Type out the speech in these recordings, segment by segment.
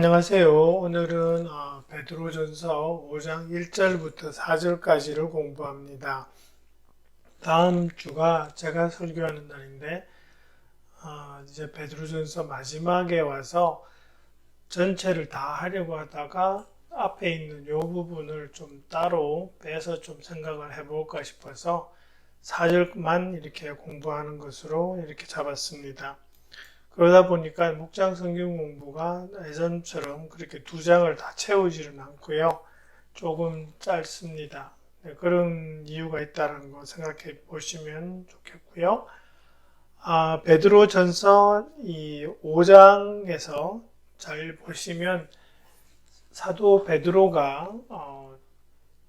안녕하세요. 오늘은 어, 베드로전서 5장 1절부터 4절까지를 공부합니다. 다음 주가 제가 설교하는 날인데 어, 이제 베드로전서 마지막에 와서 전체를 다 하려고 하다가 앞에 있는 요 부분을 좀 따로 빼서 좀 생각을 해볼까 싶어서 4절만 이렇게 공부하는 것으로 이렇게 잡았습니다. 그러다 보니까 묵장 성경 공부가 예전처럼 그렇게 두 장을 다 채우지는 않고요. 조금 짧습니다. 네, 그런 이유가 있다는 거 생각해 보시면 좋겠고요. 아, 베드로 전서 이 5장에서 잘 보시면 사도 베드로가 어,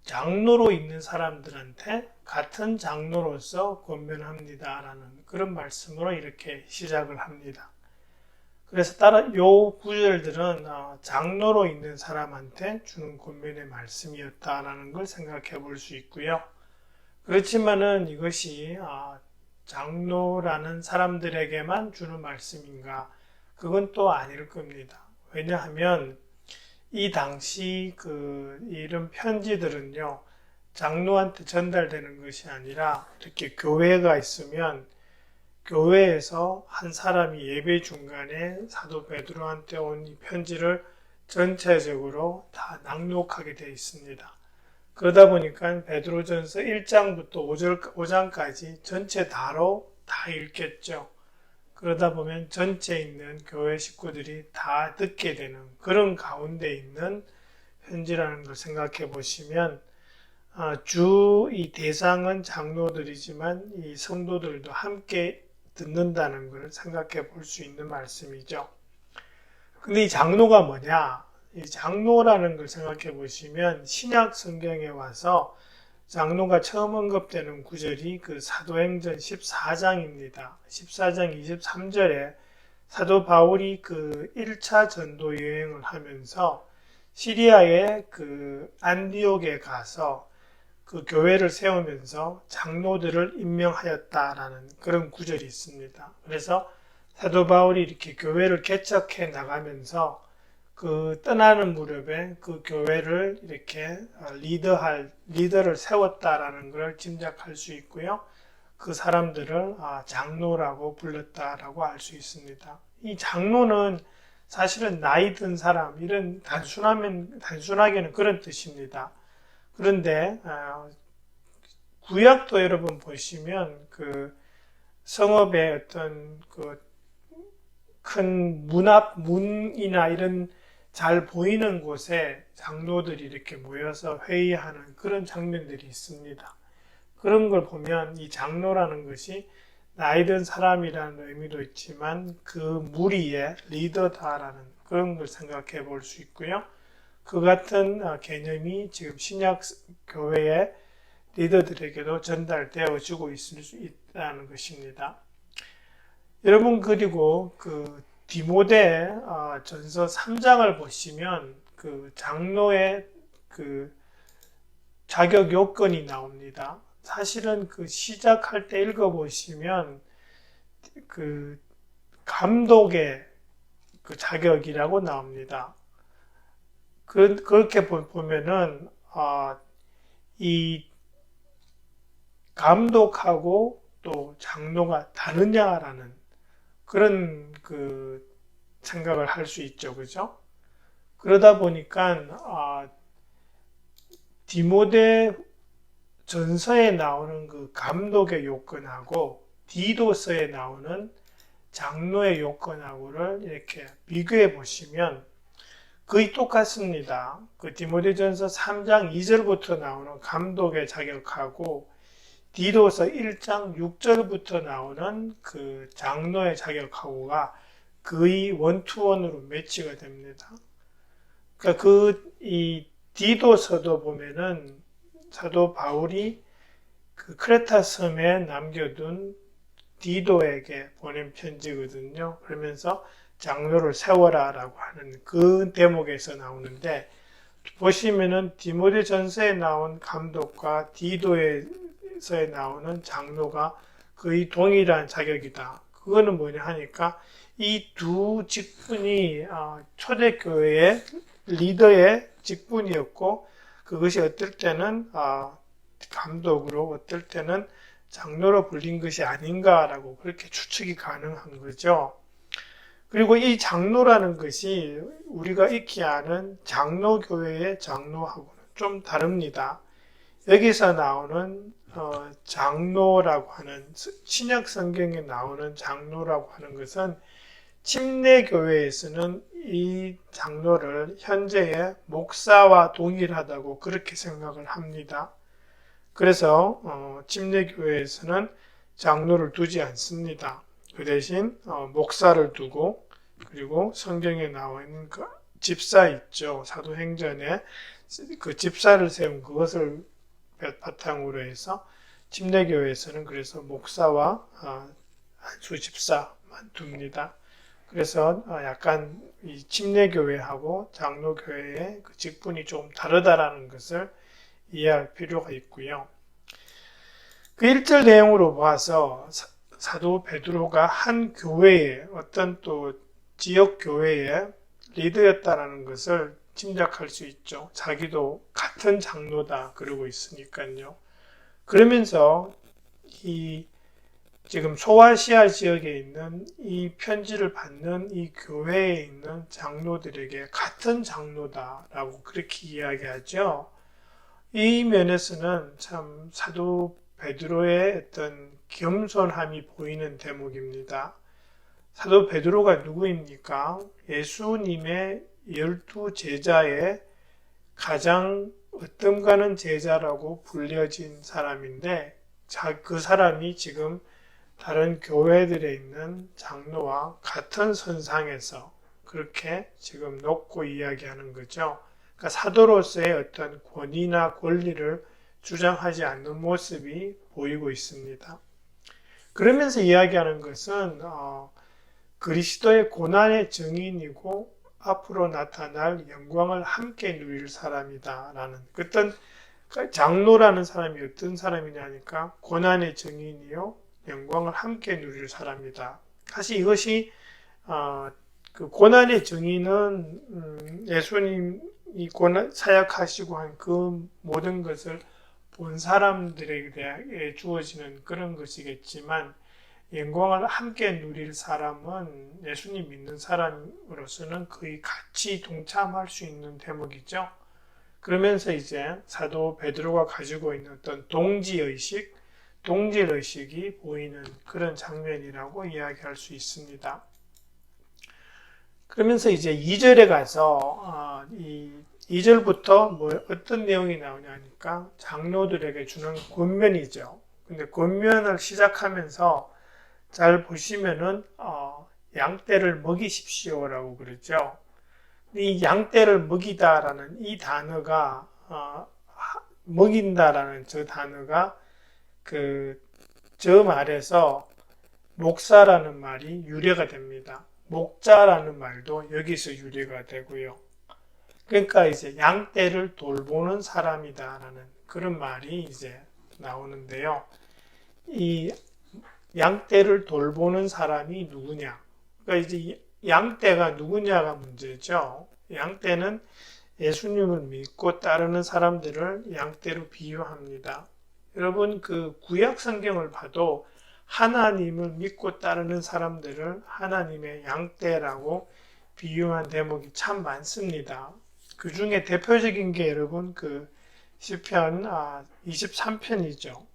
장로로 있는 사람들한테 같은 장로로서 권면합니다 라는 그런 말씀으로 이렇게 시작을 합니다. 그래서 따라 요 구절들은 어, 장로로 있는 사람한테 주는 권면의 말씀이었다라는 걸 생각해 볼 수 있고요. 그렇지만은 이것이 어, 장로라는 사람들에게만 주는 말씀인가? 그건 또 아닐 겁니다. 왜냐하면 이 당시 그 이런 편지들은요, 장로한테 전달되는 것이 아니라 이렇게 교회가 있으면 교회에서 한 사람이 예배 중간에 사도 베드로한테 온 이 편지를 전체적으로 다 낭독하게 되어 있습니다. 그러다 보니까 베드로전서 1장부터 5절, 5장까지 전체 다로 다 읽겠죠. 그러다 보면 전체 있는 교회 식구들이 다 듣게 되는 그런 가운데 있는 편지라는 걸 생각해 보시면 아, 주 이 대상은 장로들이지만 이 성도들도 함께 듣는다는 것을 생각해 볼 수 있는 말씀이죠. 근데 이 장로가 뭐냐? 이 장로라는 걸 생각해 보시면 신약 성경에 와서 장로가 처음 언급되는 구절이 그 사도행전 14장입니다. 14장 23절에 사도 바울이 그 1차 전도 여행을 하면서 시리아의 그 안디옥에 가서 그 교회를 세우면서 장로들을 임명하였다라는 그런 구절이 있습니다. 그래서 사도 바울이 이렇게 교회를 개척해 나가면서 그 떠나는 무렵에 그 교회를 이렇게 리더할 리더를 세웠다라는 걸 짐작할 수 있고요. 그 사람들을 아, 장로라고 불렀다라고 알 수 있습니다. 이 장로는 사실은 나이 든 사람 이런 단순하면 단순하게는 그런 뜻입니다. 그런데 아, 구약도 여러분 보시면 그 성읍의 어떤 그 큰 문앞 문이나 이런 잘 보이는 곳에 장로들이 이렇게 모여서 회의하는 그런 장면들이 있습니다. 그런 걸 보면 이 장로라는 것이 나이 든 사람이라는 의미도 있지만 그 무리의 리더다라는 그런 걸 생각해 볼 수 있고요. 그 같은 어, 개념이 지금 신약 교회의 리더들에게도 전달되어지고 있을 수 있다는 것입니다. 여러분 그리고 그 디모데 어, 전서 3장을 보시면 그 장로의 그 자격 요건이 나옵니다. 사실은 그 시작할 때 읽어보시면 그 감독의 그 자격이라고 나옵니다. 그, 그렇게 보면은, 아, 이 감독하고 또 장로가 다르냐라는 그런 그 생각을 할 수 있죠. 그죠? 그러다 보니까, 아, 디모데 전서에 나오는 그 감독의 요건하고 디도서에 나오는 장로의 요건하고를 이렇게 비교해 보시면 거의 똑같습니다. 그 디모데전서 3장 2절부터 나오는 감독의 자격하고 디도서 1장 6절부터 나오는 그 장로의 자격하고가 거의 원투원으로 매치가 됩니다. 그러니까 그 이 디도서도 보면은 사도 바울이 그 크레타 섬에 남겨둔 디도에게 보낸 편지거든요. 그러면서 장로를 세워라라고 하는 그 대목에서 나오는데 보시면은 디모데 전서에 나온 감독과 디도에서 나오는 장로가 거의 동일한 자격이다. 그거는 뭐냐 하니까 이 두 직분이 어, 초대교회의 리더의 직분이었고 그것이 어떨 때는 어, 감독으로 어떨 때는 장로로 불린 것이 아닌가라고 그렇게 추측이 가능한 거죠. 그리고 이 장로라는 것이 우리가 익히 아는 장로교회의 장로하고는 좀 다릅니다. 여기서 나오는 어, 장로라고 하는 신약 성경에 나오는 장로라고 하는 것은 침례 교회에서는 이 장로를 현재의 목사와 동일하다고 그렇게 생각을 합니다. 그래서 어, 침례 교회에서는 장로를 두지 않습니다. 그 대신 어, 목사를 두고 그리고 성경에 나와 있는 그 집사 있죠. 사도행전에 그 집사를 세운 그것을 바탕으로 해서 침례교회에서는 그래서 목사와 어, 한수 집사만 둡니다. 그래서 어, 약간 이 침례교회하고 장로교회의 그 직분이 좀 다르다라는 것을 이해할 필요가 있고요. 그 1절 내용으로 봐서 사도 베드로가 한 교회에 어떤 또 지역 교회의 리더였다라는 것을 짐작할 수 있죠. 자기도 같은 장로다 그러고 있으니까요. 그러면서 이 지금 소아시아 지역에 있는 이 편지를 받는 이 교회에 있는 장로들에게 같은 장로다라고 그렇게 이야기하죠. 이 면에서는 참 사도 베드로의 어떤 겸손함이 보이는 대목입니다. 사도 베드로가 누구입니까? 예수님의 열두 제자의 가장 어떤 가는 제자라고 불려진 사람인데 그 사람이 지금 다른 교회들에 있는 장로와 같은 선상에서 그렇게 지금 놓고 이야기하는 거죠. 그러니까 사도로서의 어떤 권위나 권리를 주장하지 않는 모습이 보이고 있습니다. 그러면서 이야기하는 것은 어, 그리스도의 고난의 증인이고 앞으로 나타날 영광을 함께 누릴 사람이다라는 어떤 장로라는 사람이 어떤 사람이냐니까 고난의 증인이요 영광을 함께 누릴 사람이다. 사실 이것이 어, 그 고난의 증인은 음, 예수님이 고난 사역하시고 한 그 모든 것을 본 사람들에게 주어지는 그런 것이겠지만 영광을 함께 누릴 사람은 예수님 믿는 사람으로서는 거의 같이 동참할 수 있는 대목이죠. 그러면서 이제 사도 베드로가 가지고 있는 어떤 동지의식, 동질의식이 보이는 그런 장면이라고 이야기할 수 있습니다. 그러면서 이제 2절에 가서 어, 이 2절부터 뭐 어떤 내용이 나오냐니까 장로들에게 주는 권면이죠. 근데 권면을 시작하면서 잘 보시면은 어, 양떼를 먹이십시오라고 그러죠. 이 양떼를 먹이다라는 이 단어가 어, 먹인다라는 저 단어가 그 저 말에서 목사라는 말이 유래가 됩니다. 목자라는 말도 여기서 유래가 되고요. 그러니까 이제 양떼를 돌보는 사람이다라는 그런 말이 이제 나오는데요. 이 양떼를 돌보는 사람이 누구냐? 그러니까 이제 양떼가 누구냐가 문제죠. 양떼는 예수님을 믿고 따르는 사람들을 양떼로 비유합니다. 여러분 그 구약 성경을 봐도 하나님을 믿고 따르는 사람들을 하나님의 양떼라고 비유한 대목이 참 많습니다. 그 중에 대표적인 게 여러분 그 시편 23편이죠. 아,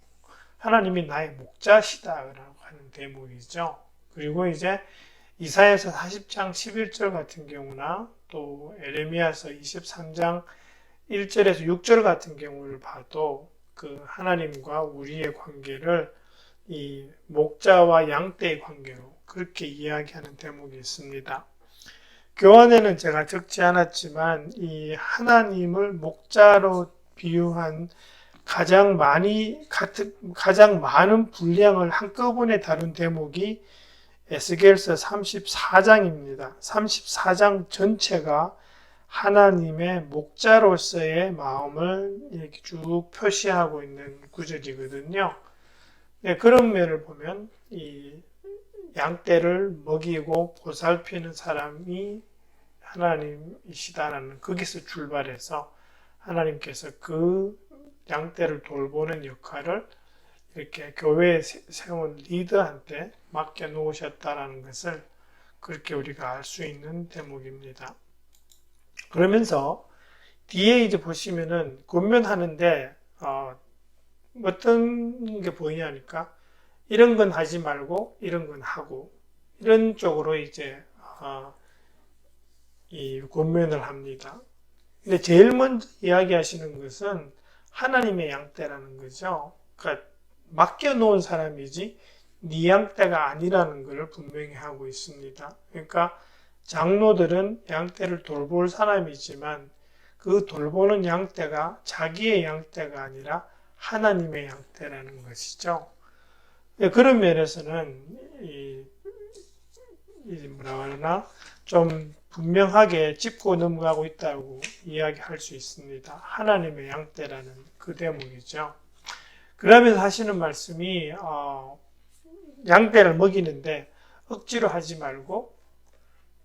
하나님이 나의 목자시다라고 하는 대목이죠. 그리고 이제 이사야서 40장 11절 같은 경우나 또 에레미야서 23장 1절에서 6절 같은 경우를 봐도 그 하나님과 우리의 관계를 이 목자와 양떼의 관계로 그렇게 이야기하는 대목이 있습니다. 교환에는 제가 적지 않았지만 이 하나님을 목자로 비유한 가장 많이 가장 많은 분량을 한꺼번에 다룬 대목이 에스겔서 34장입니다. 34장 전체가 하나님의 목자로서의 마음을 이렇게 쭉 표시하고 있는 구절이거든요. 네, 그런 면을 보면 이 양떼를 먹이고 보살피는 사람이 하나님이시다라는 거기서 출발해서 하나님께서 그 양떼를 돌보는 역할을 이렇게 교회에 세운 리더한테 맡겨 놓으셨다라는 것을 그렇게 우리가 알 수 있는 대목입니다. 그러면서 뒤에 이제 보시면은 권면하는데 어, 어떤 게 보이냐니까 이런 건 하지 말고 이런 건 하고 이런 쪽으로 이제 어, 이 권면을 합니다. 근데 제일 먼저 이야기하시는 것은 하나님의 양떼라는 거죠. 그러니까 맡겨놓은 사람이지 네 양떼가 아니라는 것을 분명히 하고 있습니다. 그러니까 장로들은 양떼를 돌볼 사람이지만 그 돌보는 양떼가 자기의 양떼가 아니라 하나님의 양떼라는 것이죠. 예, 그런 면에서는 이, 이 뭐라 하나 좀 분명하게 짚고 넘어가고 있다고 이야기할 수 있습니다. 하나님의 양떼라는 그 대목이죠. 그러면서 하시는 말씀이 어, 양떼를 먹이는데 억지로 하지 말고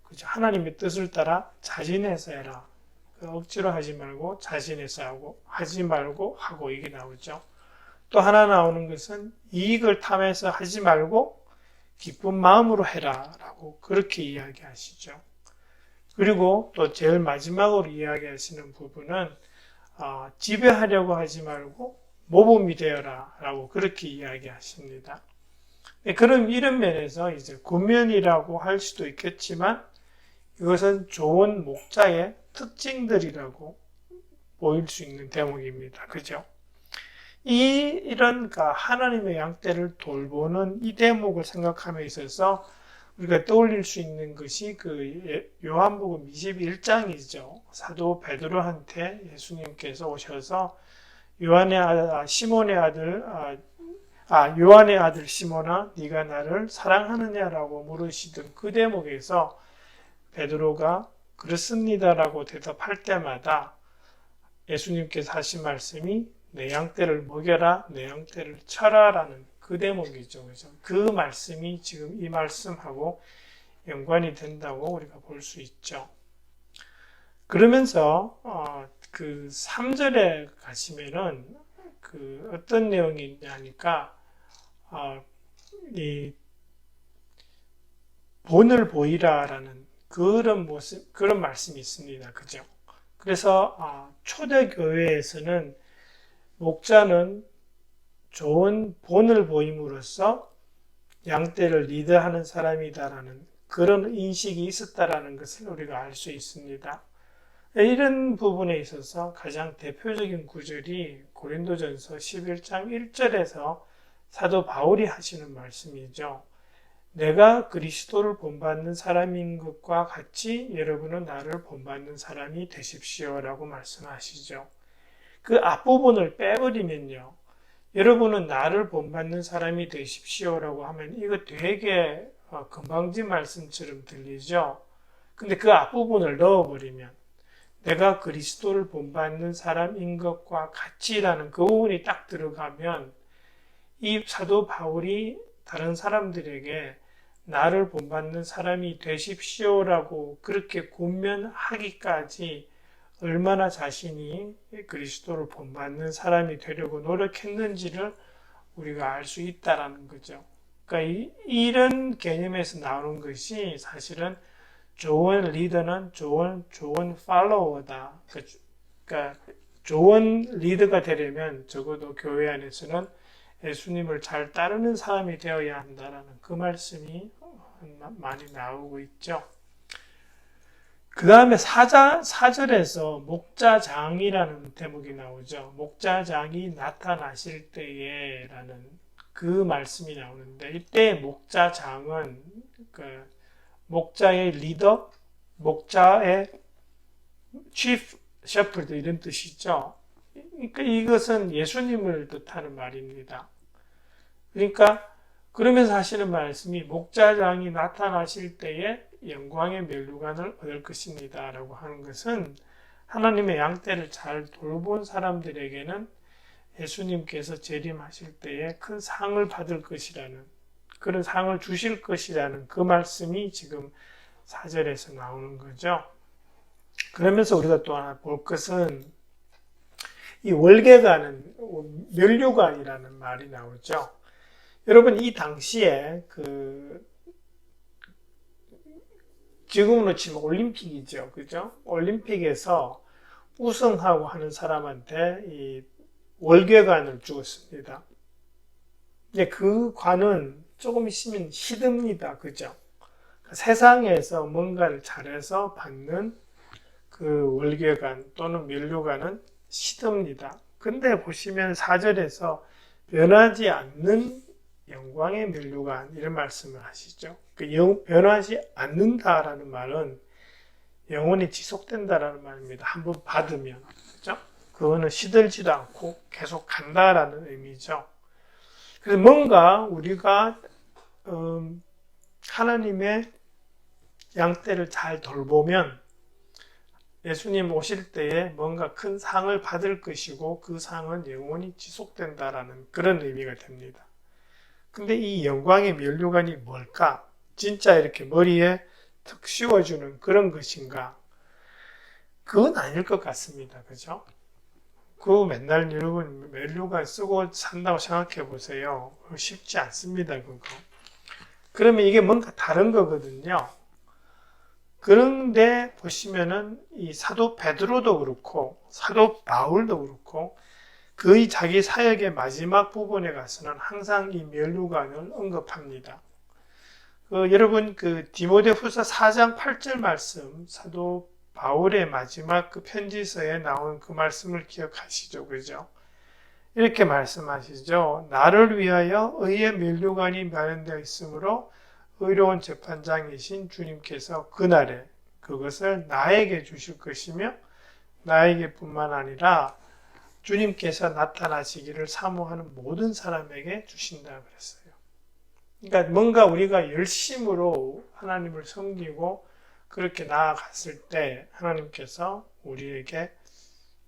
그죠? 하나님의 뜻을 따라 자진해서 해라. 그 억지로 하지 말고 자진해서 하고 하지 말고 하고 이게 나오죠. 또 하나 나오는 것은 이익을 탐해서 하지 말고 기쁜 마음으로 해라라고 그렇게 이야기하시죠. 그리고 또 제일 마지막으로 이야기하시는 부분은 어, 지배하려고 하지 말고 모범이 되어라라고 그렇게 이야기하십니다. 네, 그럼 이런 면에서 이제 구면이라고 할 수도 있겠지만 이것은 좋은 목자의 특징들이라고 보일 수 있는 대목입니다. 그죠? 이, 이런, 그러니까 하나님의 양떼를 돌보는 이 대목을 생각함에 있어서 우리가 떠올릴 수 있는 것이 그 예, 요한복음 21장이죠. 사도 베드로한테 예수님께서 오셔서 요한의 아들, 아, 시몬의 아들, 아, 아, 요한의 아들 시몬아, 네가 나를 사랑하느냐라고 물으시던 그 대목에서 베드로가 그렇습니다라고 대답할 때마다 예수님께서 하신 말씀이 내 양떼를 먹여라, 내 양떼를 쳐라라는 그 대목이죠. 그죠? 그 말씀이 지금 이 말씀하고 연관이 된다고 우리가 볼 수 있죠. 그러면서 어, 그 3절에 가시면은 그 어떤 내용이 있냐니까 어, 이 본을 보이라라는 그런 모습 그런 말씀이 있습니다. 그죠? 그래서 어, 초대 교회에서는 목자는 좋은 본을 보임으로써 양떼를 리드하는 사람이다라는 그런 인식이 있었다라는 것을 우리가 알 수 있습니다. 이런 부분에 있어서 가장 대표적인 구절이 고린도전서 11장 1절에서 사도 바울이 하시는 말씀이죠. 내가 그리스도를 본받는 사람인 것과 같이 여러분은 나를 본받는 사람이 되십시오라고 말씀하시죠. 그 앞부분을 빼버리면요. 여러분은 나를 본받는 사람이 되십시오라고 하면 이거 되게 어, 금방진 말씀처럼 들리죠. 근데 그 앞부분을 넣어버리면 내가 그리스도를 본받는 사람인 것과 같이라는 그 부분이 딱 들어가면 이 사도 바울이 다른 사람들에게 나를 본받는 사람이 되십시오라고 그렇게 군면하기까지 얼마나 자신이 그리스도를 본받는 사람이 되려고 노력했는지를 우리가 알 수 있다라는 거죠. 그러니까 이, 런 개념에서 나오는 것이 사실은 좋은 리더는 좋은 좋은 팔로워다. 그러니까 좋은 리더가 되려면 적어도 교회 안에서는 예수님을 잘 따르는 사람이 되어야 한다라는 그 말씀이 많이 나오고 있죠. 그 다음에 사절에서 목자장이라는 대목이 나오죠. 목자장이 나타나실 때에 라는 그 말씀이 나오는데, 이때 목자장은 그 목자의 리더, 목자의 chief shepherd 이런 뜻이죠. 그러니까 이것은 예수님을 뜻하는 말입니다. 그러니까 그러면서 하시는 말씀이 목자장이 나타나실 때에 영광의 멸류관을 얻을 것입니다. 라고 하는 것은 하나님의 양떼를 잘 돌본 사람들에게는 예수님께서 재림하실 때에 큰 상을 받을 것이라는 그런 상을 주실 것이라는 그 말씀이 지금 4절에서 나오는 거죠. 그러면서 우리가 또 하나 볼 것은 이 월계관은 멸류관이라는 말이 나오죠. 여러분 이 당시에 그 지금으로 치면 올림픽이죠. 그죠? 올림픽에서 우승하고 하는 사람한테 이 월계관을 주었습니다. 이제 그 관은 조금 있으면 시듭니다. 그죠? 세상에서 뭔가를 잘해서 받는 그 월계관 또는 면류관은 시듭니다. 근데 보시면 4절에서 변하지 않는 영광의 면류관 이런 말씀을 하시죠. 그 영, 변하지 않는다라는 말은 영원히 지속된다라는 말입니다. 한번 받으면 그죠? 그거는 시들지도 않고 계속 간다라는 의미죠. 그래서 뭔가 우리가 음, 하나님의 양떼를 잘 돌보면 예수님 오실 때에 뭔가 큰 상을 받을 것이고 그 상은 영원히 지속된다라는 그런 의미가 됩니다. 근데 이 영광의 면류관이 뭘까? 진짜 이렇게 머리에 턱 씌워주는 그런 것인가? 그건 아닐 것 같습니다. 그죠? 그 맨날 여러분 면류관 쓰고 산다고 생각해 보세요. 쉽지 않습니다. 그거. 그러면 이게 뭔가 다른 거거든요. 그런데 보시면은 이 사도 베드로도 그렇고 사도 바울도 그렇고 거의 자기 사역의 마지막 부분에 가서는 항상 이 멸류관을 언급합니다. 그 여러분 그 디모데후서 4장 8절 말씀 사도 바울의 마지막 그 편지서에 나온 그 말씀을 기억하시죠, 그죠? 이렇게 말씀하시죠. 나를 위하여 의의 멸류관이 마련되어 있으므로 의로운 재판장이신 주님께서 그날에 그것을 나에게 주실 것이며 나에게뿐만 아니라 주님께서 나타나시기를 사모하는 모든 사람에게 주신다 그랬어요. 그러니까 뭔가 우리가 열심으로 하나님을 섬기고 그렇게 나아갔을 때 하나님께서 우리에게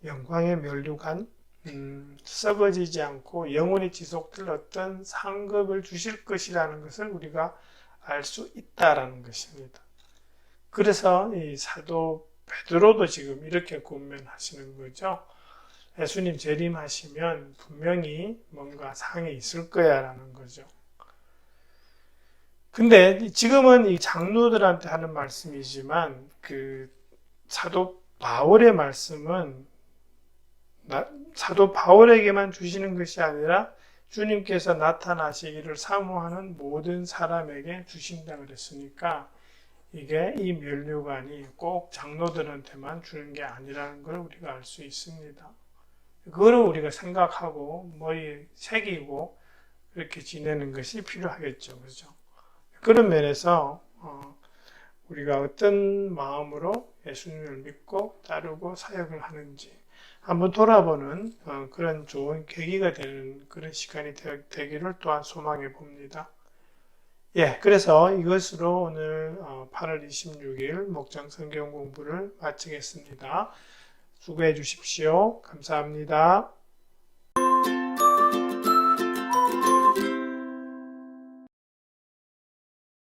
영광의 멸류관 음, 썩어지지 않고 영원히 지속될 어떤 상급을 주실 것이라는 것을 우리가 알 수 있다라는 것입니다. 그래서 이 사도 베드로도 지금 이렇게 고면하시는 거죠. 예수님 재림하시면 분명히 뭔가 상이 있을 거야라는 거죠. 근데 지금은 이 장로들한테 하는 말씀이지만 그 사도 바울의 말씀은 사도 바울에게만 주시는 것이 아니라 주님께서 나타나시기를 사모하는 모든 사람에게 주신다 그랬으니까 이게 이 면류관이 꼭 장로들한테만 주는 게 아니라는 걸 우리가 알 수 있습니다. 그거를 우리가 생각하고 머리에 새기고 그렇게 지내는 것이 필요하겠죠. 그죠? 그런 면에서 어, 우리가 어떤 마음으로 예수님을 믿고 따르고 사역을 하는지 한번 돌아보는 어, 그런 좋은 계기가 되는 그런 시간이 되, 기를 또한 소망해 봅니다. 예, 그래서 이것으로 오늘 8월 26일 목장 성경 공부를 마치겠습니다. 수고해 주십시오. 감사합니다.